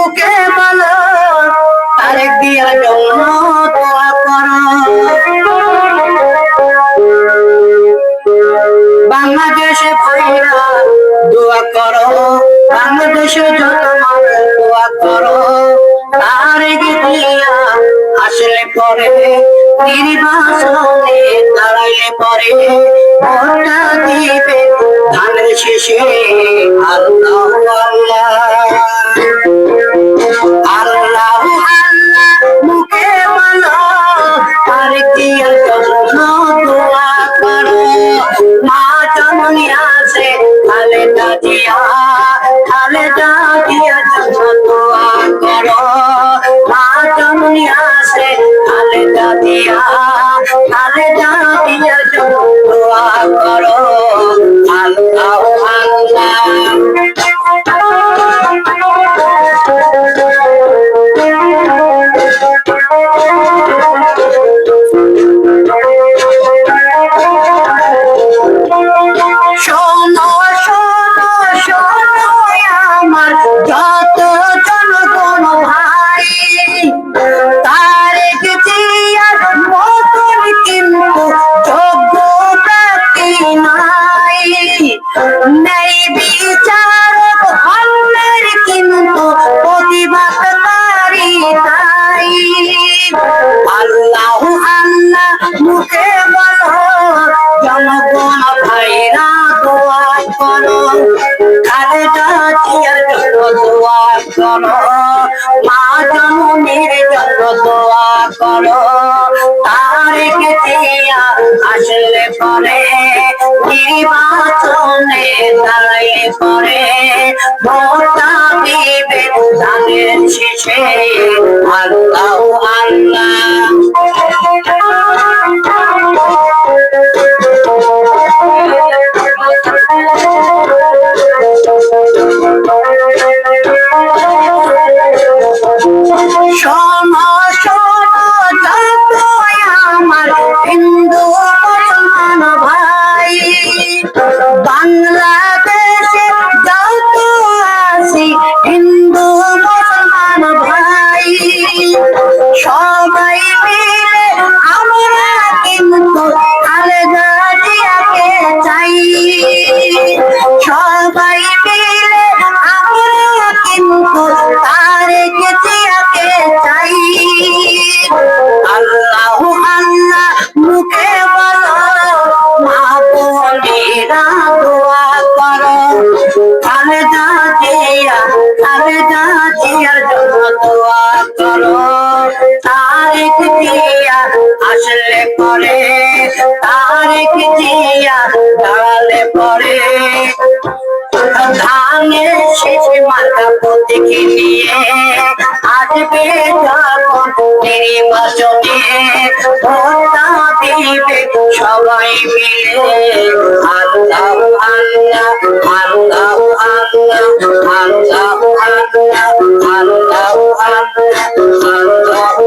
মুখে বলো তারেক দিয়ার জন্য দোয়া করো। বাংলাদেশে ভাইরা দোয়া বাংলাদেশে যত দোয়া দিয়া আসলে পরে, নির্বাচনে দাঁড়াইলে পরে, ভোটটা দিবে ধানের শেষে। জননী আছে খালে দাদিয়া খালে দাদিয়া জন্য দোয়া করো, মা জননী আছে খালে দাদিয়া খালে দাদিয়া জন্য দোয়া করো নাই। নেই বিচারক হল্লের কিন্তু প্রতিবাদকারী তাই। আল্লাহ আল্লাহ মুখে বলো, জনগণ ভাইরা দোয়া করো। কালে জাতীয় জন্য দোয়া করো। মা জননীর জন্য দোয়া করো। তারেক দিয়া আসলে পরে, নির্বাচনে দাঁড়াইলে পরে ভোটা দিবে ধানের শেষে। আল্লাহ শোনো বোনেরা দোয়া করো খালেদা জিয়া খালেদা জিয়ার জন্য দোয়া করো তারেক জিয়া আসলে পরে জিয়া নিয়ে আসবে যখন নির্বাচনে সবাই মিলে আল্লাহ আল্লাহ আল্লাহ আল্লাহ আল্লাহ আল্লাহ আল্লাহ আল্লাহ